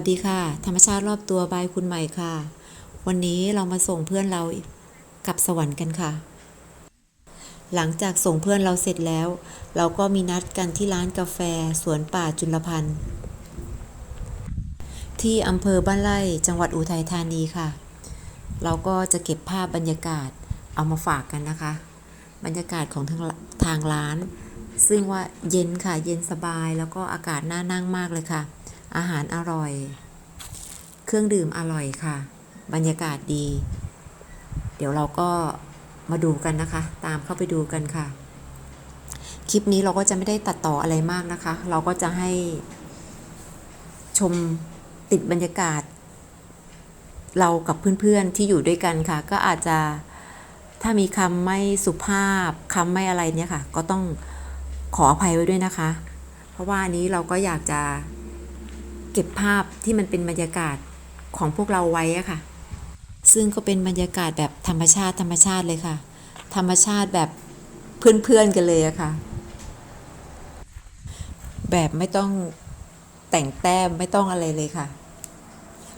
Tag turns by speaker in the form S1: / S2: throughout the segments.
S1: สวัสดีค่ะ ธรรมชาติรอบตัวบายคุณใหม่ค่ะ วันนี้เรามาส่งเพื่อนเรากับสวรรค์กันค่ะ หลังจากส่งเพื่อนเราเสร็จแล้ว เราก็มีนัดกันที่ร้านกาแฟสวนป่าจุลพันธ์ที่อำเภอบ้านไร่จังหวัดอุทัยธานีค่ะ เราก็จะเก็บภาพบรรยากาศเอามาฝากกันนะคะ บรรยากาศของทางทางร้าน ซึ่งว่าเย็นค่ะเย็นสบายแล้วก็อากาศน่านั่งมากเลยค่ะ อาหารอร่อย เครื่องดื่มอร่อยค่ะ บรรยากาศดี เดี๋ยวเราก็มาดูกันนะคะ ตามเข้าไปดูกันค่ะ คลิปนี้เราก็จะไม่ได้ตัดต่ออะไรมากนะคะ เราก็จะให้ชมติดบรรยากาศ เรากับเพื่อนๆที่อยู่ด้วยกันค่ะ ก็อาจจะถ้ามีคำไม่สุภาพคำไม่อะไรเนี่ยค่ะ ก็ต้องขออภัยไว้ด้วยนะคะ เพราะว่านี้เราก็อยากจะ เก็บภาพที่มันเป็นบรรยากาศของพวกเราไว้อะค่ะ ซึ่งก็เป็นบรรยากาศแบบธรรมชาติธรรมชาติเลยค่ะ ธรรมชาติแบบเพื่อนๆกันเลยอะค่ะ แบบไม่ต้องแต่งแต้มไม่ต้องอะไรเลยค่ะ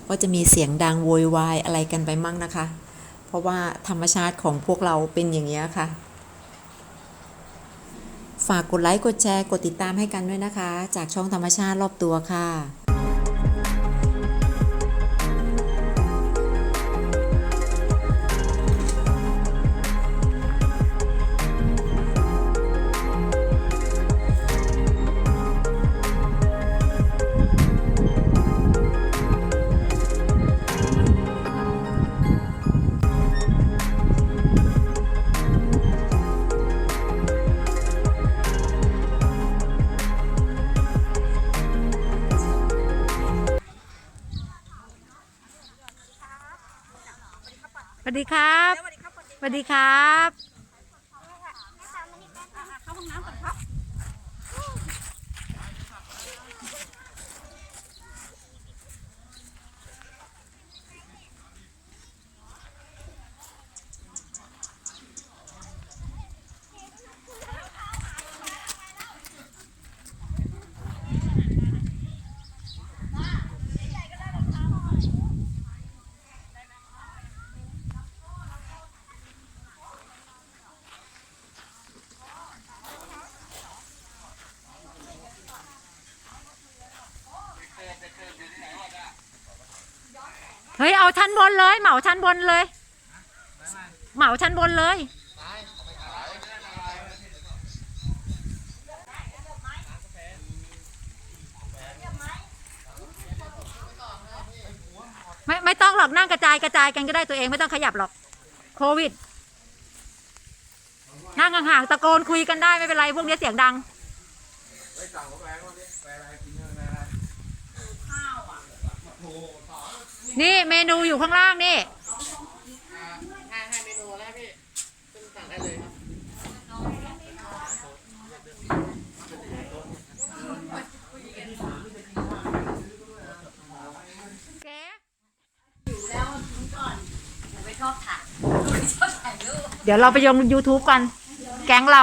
S1: ก็จะมีเสียงดังโวยวายอะไรกันไปมั่งนะคะ เพราะว่าธรรมชาติของพวกเราเป็นอย่างนี้ค่ะ ฝากกดไลค์กดแชร์กดติดตามให้กันด้วยนะคะ จากช่องธรรมชาติรอบตัวค่ะ
S2: ดีครับ สวัสดีครับ เฮ้ยเอาชั้นบนเลย เหมาชั้นบนเลย เหมาชั้นบนเลย ไม่ไม่ต้องหรอกนั่งกระจายกระจายกันก็ได้ตัวเองไม่ต้องขยับหรอก โควิด นั่งห่างๆตะโกนคุยกันได้ไม่เป็นไรพวกนี้เสียงดัง นี่เมนูอยู่ข้างล่างนี่
S3: ห้าห้าเมนูแล้วพี่ซึ่งสั่งได้เลยครับ
S2: เก๋เดี๋ยวเราไปยง YouTube กัน แก๊งเรา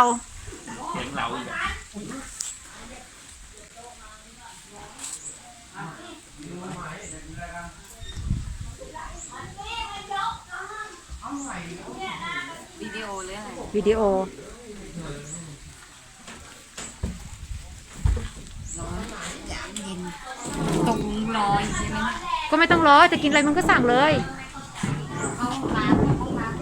S2: วิดีโอหรืออะไรวิดีโอ
S4: ตรงรออยู่ใช่ไหมเนี่ย
S2: ก็ไม่ต้องรอจะกินอะไรมึงก็สั่งเลย
S4: เข้าห้องน้ำเข้าห้องน้ำ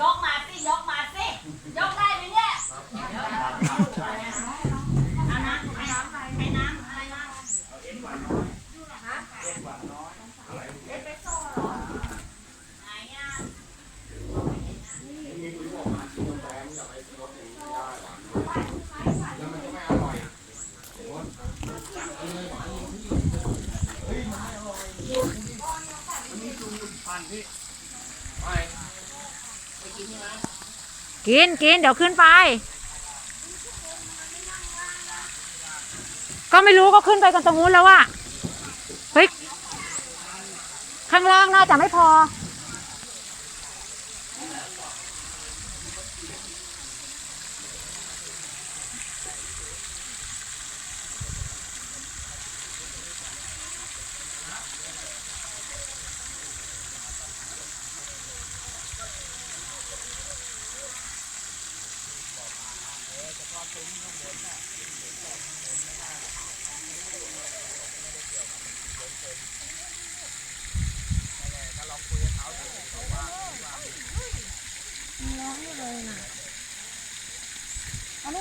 S5: ยกมาสิ ยกมาสิ ยกได้ไหมเนี่ยเอาน้ำให้น้ำให้น้ำอะไรนะไหนอะ
S2: กินกินเดี๋ยวขึ้นไป ก็ไม่รู้ก็ขึ้นไปกันตรงนู้นแล้วอะเฮ้ยข้างล่างน่าจะไม่พอ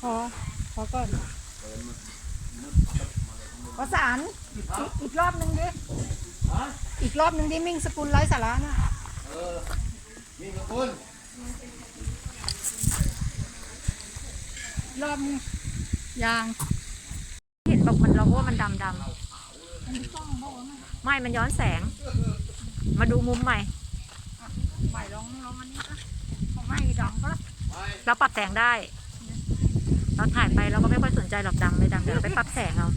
S6: พอพอก่อนประสานอีกอีกรอบหนึ่งดิอีกรอบหนึ่งดิมิ่งสกุลไร้สาระนะ
S3: มีกระปุน
S6: รอบหนึงยาง
S2: เห็นบอกมันเราว่ามันดำดำไม่มันย้อนแสง มาดูมุมใหม่
S6: ใหม่ลองลองอันนี้ก็ของไม่ดองก็ละ
S2: เราปรับแสงได้ เราถ่ายไปเราก็ไม่ค่อยสนใจหรอกดำเลยดำเดี๋ยวเราไปปรับแสงเอา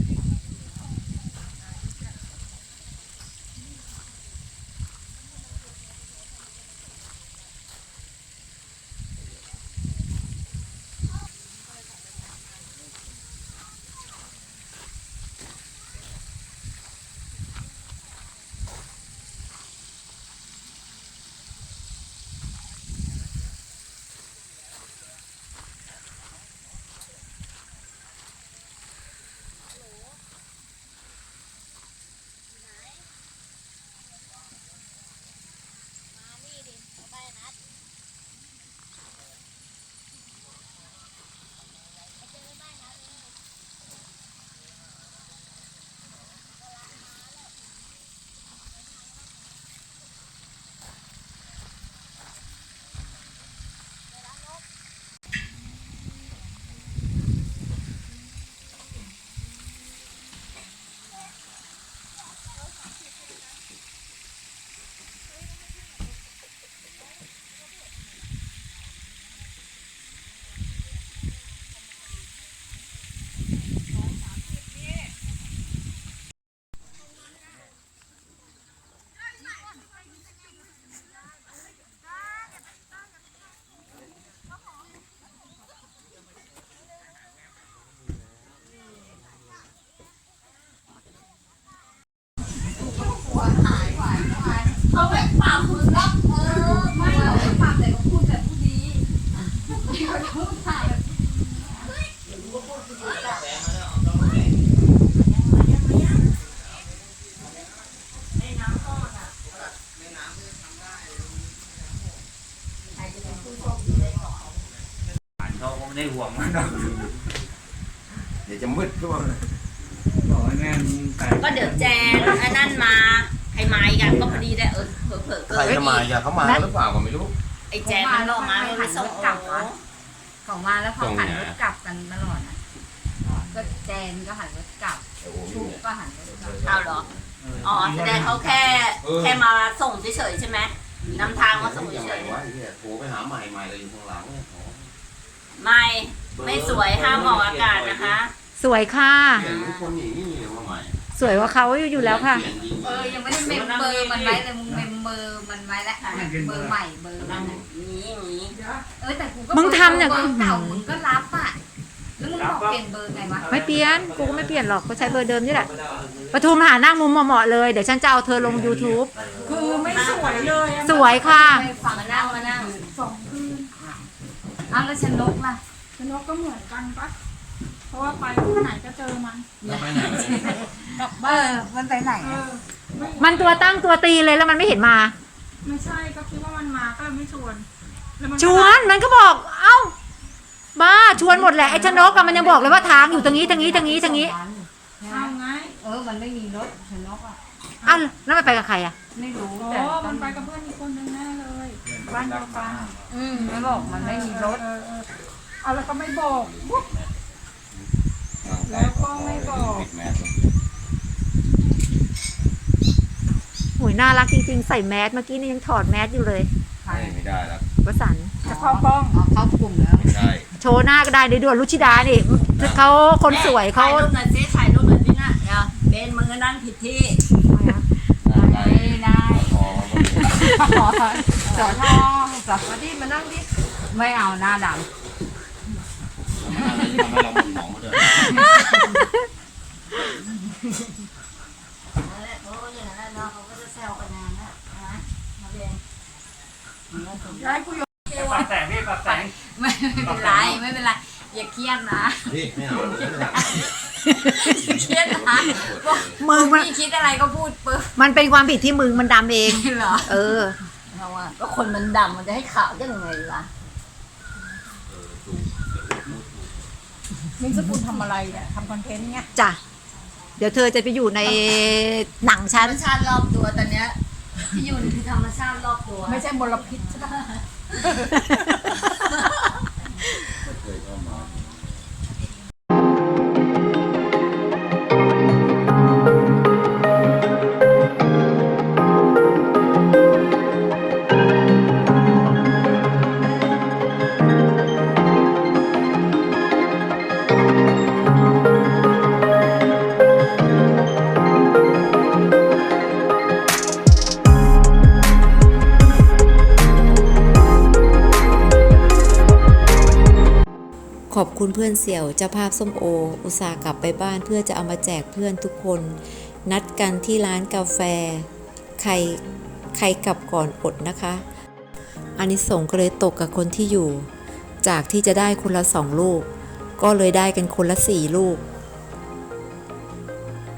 S5: เขาไม่ปากมึงหรอกเออไม่หรอกไม่ปากแต่ก็พูดแต่พูดดี เขาพูดถ่าย
S7: เขาก็ไม่ได้ห่วงมันหรอก
S3: เดี๋ยวจะมืดขึ้นมาเลย
S7: บอกให้แม่มึงแต่
S5: ก็เดี๋ยวแจนอันนั่นมา ใครมาอีกกันก็พอดีได้เออเผลอเผลอๆเกิ
S3: ใคร
S5: น
S3: จะมาอย่าเขามาหรือเปล่าก็ไม่รู้
S5: ไอ้แจนมันรอมาไม่ส่งกลับวะ
S4: ของมาแล้วพอหันรถกลับกันตลอดนะก็แจนก็หันรถกลับ
S3: โอ้โห
S4: ชูก็หันรถกลับ
S5: เอาเหรอ อ๋อแสดงเขาแค่แค่มาส่งเฉยๆใช่ไหม นำทางมาส่ง
S3: ยัง
S5: เฉ
S3: ไง
S5: ยวะ
S3: ไอ้เหี้ยโทรไปหาใหม่ใหม่เลยอยู่ข้างหลังเนี่ยโอ้
S5: ๆไม่ ไม่สวยห้ามออกอากาศนะคะ
S2: สวยค่ะ
S3: เปลี่ยนเป็นคนอย่างนี้เลยว่าใหม่
S2: สวยกว่าเขาอยู่แล้วค่ะ
S3: เปลี่ยนจริง
S4: เออยังไม่ได้เมมเบอร์มันไว้เลยมึงเมมเบอร์มันไว้แล้วเบอร์ใหม่เบอร์มันน่ะ
S5: มีมี
S4: เออแต่กูก็
S2: มึงทำเนี่ย
S4: เบอร์เก่ามึงก็รับอะแล้วมึงบอกเปลี่ยนเบอร์ไงวะ
S2: ไม่เปลี่ยนกูก็ไม่เปลี่ยนหรอกก็ใช้เบอร์เดิมนี่แหละปทุมหานั่งมุมเหมาะๆเลย เดี๋ยวฉันจะเอาเธอลง YouTube
S6: คือไม่สวยเลยอะ
S2: สวยค่ะ
S4: ไปฟัง
S5: มานั่งมานั่ง
S6: สองคืน
S4: อ้าวแล้วฉันนกล่ะ
S6: ชนกก็เหมือนกันปะเพราะว่าไปที่ไหนก็เจอมัน
S3: แล้วไปไหน วะเนี่ย
S4: เออมันไปไหน
S6: เอ
S4: อะ
S6: อไม่
S2: มันตัวตั้งตัวตีเลยแล้วมันไม่เห็นมา
S6: ไม่ใช่ก็คิดว่ามันมาก็เลยไม่ชวนแล้วมันก็
S2: ชวนมันก็บอก เอ้า บ้าชวนหมดแหละไอ้ชนกอะมันยังบอกเลยว่าทางอยู่ตรงนี้ตรงนี้ตรงนี้ตรงนี้
S6: เอาไง
S4: เออ มันไม่มีรถฉันนกอะ
S2: เอ้าแล้วมันไปกับใครอะ
S4: ไม่รู้
S6: โอ้
S4: แต่
S6: มันไปกับเพื่อนอีกคนนึงแน่เลย บ้านเดียวกัน
S4: อืมมันบอกมันไม่มีรถ
S6: เออเออเอาแล้วก็ไม่บอกบุ๊บแล้วก็ไม่บอก
S3: ปิดแมส
S2: ยน่ารักจริงๆ ใส่แมสเมื่อกี้นี่ยังถอดแมสอยู่เลย
S7: ไม่ไม่ได้แล้ว
S2: วสันต์
S6: จะเข้ากล้อง
S4: เข้ากลุ่มแล้ว
S7: ไม่ได้
S2: โชว์หน้าก็ได้ในด่วนรุชิดานี่เขาคนสวยเขา
S5: ถ่ายรูปหน่อยสิถ่ายรูปหน่อยสินะเดี๋ยวเบนมือนั่งผิดที่
S7: ได้
S4: ไม่ได้
S7: พอมาหมด
S4: สอทองสอ
S6: มาดิมานั่งดิ
S4: ไม่เอาหน้าด
S7: ทำให้เราหมุนหมองมาเลย
S5: นั่นแหละโอ้ยอย่างนั้นแหละเนาะเขาก็จะแซวกันนานนะนะมาเบน
S6: ย้ายกูอยู่
S7: ปรับแสงพี่ปรับแสงำ
S4: ไม่เป็นไรไม่เป็นไรอย่าเครียดนะ
S7: พี่ไม่เอาไม่เอา
S4: อย่าเครียดนะบอก
S2: มึงมัน
S4: พี่คิดอะไรก็พูดปึ๊บ
S2: มันเป็นความผิดที่มึงมันดำเอง
S4: เหรอ
S2: เออ
S5: เราอะก็คนมันดำมันจะให้ขาวได้ยังไงล่ะ
S6: มิงสกุลทำอะไรเนี่ยทำคอนเทนต์ไง
S2: จ้ะ เดี๋ยวเธอจะไปอยู่ในหนัง
S5: ธร
S2: ฉัน
S5: รมชาติรอบตัวตอนเนี้ย ที่อยู่นี่คือธรรมชาติรอบตัว
S6: ไม่ใช่มลพิษใช่ปะ
S1: อบคุณเพื่อนเสี่ยวเจ้าภาพส้มโอ อุตส่าห์กลับไปบ้านเพื่อจะเอามาแจกเพื่อนทุกคน นัดกันที่ร้านกาแฟ ใครใครกลับก่อนอดนะคะอานิสงส์ก็เลยตกกับคนที่อยู่ จากที่จะได้คนละสองลูก ก็เลยได้กันคนละสี่ลูก